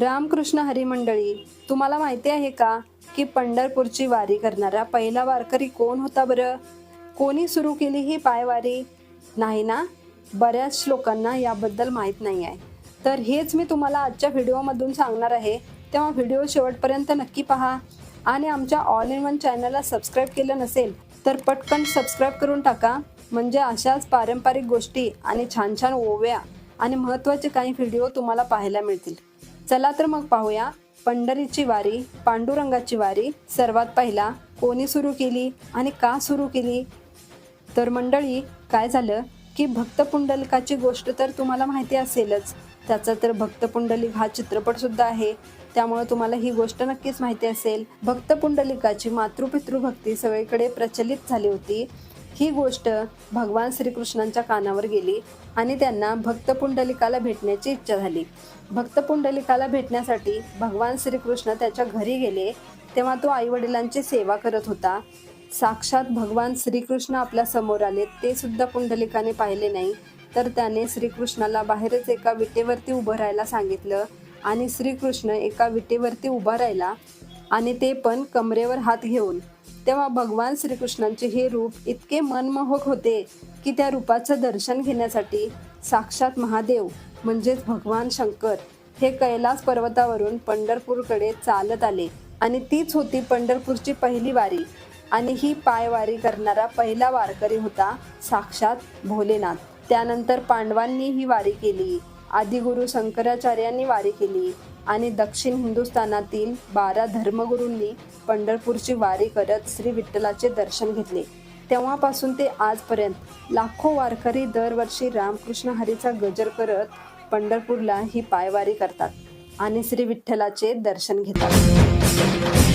रामकृष्ण हरिमंडळी तुम्हाला माहिती आहे का की पंढरपूरची वारी करणारा पहिला वारकरी कोण होता बरं? कोणी सुरू केली ही पायवारी? नाही ना? बऱ्याच लोकांना याबद्दल माहीत नाही आहे. तर हेच मी तुम्हाला आजच्या व्हिडिओमधून सांगणार आहे. तेव्हा व्हिडिओ शेवटपर्यंत नक्की पहा. आणि आमच्या ऑल इन वन चॅनलला सबस्क्राईब केलं नसेल तर पटकन सबस्क्राईब करून टाका. म्हणजे अशाच पारंपरिक गोष्टी आणि छान छान ओव्या आणि महत्त्वाचे काही व्हिडिओ तुम्हाला पाहायला मिळतील. चला तर मग पाहूया पंढरीची वारी पांडुरंगाची वारी. सर्वात पहिला कोणी सुरू केली आणि का सुरू केली? तर मंडळी काय झालं की भक्त पुंडलिकाची गोष्ट तर तुम्हाला माहिती असेलच. त्याचा तर भक्त पुंडलिक हा चित्रपट सुद्धा आहे. त्यामुळे तुम्हाला ही गोष्ट नक्कीच माहिती असेल. भक्त पुंडलिकाची मातृपितृभक्ती सगळीकडे प्रचलित झाली होती. ही गोष्ट भगवान श्रीकृष्णांच्या कानावर गेली आणि त्यांना भक्त पुंडलिकाला भेटण्याची इच्छा झाली. भक्त पुंडलिकाला भेटण्यासाठी भगवान श्रीकृष्ण त्याच्या घरी गेले तेव्हा तो आईवडिलांची सेवा करत होता. साक्षात भगवान श्रीकृष्ण आपल्यासमोर आले ते सुद्धा पुंडलिकाने पाहिले नाही. तर त्याने श्रीकृष्णाला बाहेरच एका विटेवरती उभं राहायला सांगितलं आणि श्रीकृष्ण एका विटेवरती उभा राहिला. आणि ते पण कमरेवर हात घेऊन. तेव्हा भगवान श्रीकृष्णांचे हे रूप इतके मनमोहक होते की त्या रूपाचं दर्शन घेण्यासाठी साक्षात महादेव म्हणजेच भगवान शंकर हे कैलास पर्वतावरून पंढरपूरकडे चालत आले. आणि तीच होती पंढरपूरची पहिली वारी. आणि ही पायवारी करणारा पहिला वारकरी होता साक्षात भोलेनाथ. त्यानंतर पांडवांनी ही वारी केली. आदिगुरु शंकराचार्यांनी वारी केली. आणि दक्षिण हिंदुस्थानातील बारा धर्मगुरूंनी पंढरपूरची वारी करत श्री विठ्ठलाचे दर्शन घेतले. तेव्हापासून ते आजपर्यंत लाखो वारकरी दरवर्षी रामकृष्ण हरीचा गजर करत पंढरपूरला ही पायवारी करतात आणि श्री विठ्ठलाचे दर्शन घेतात.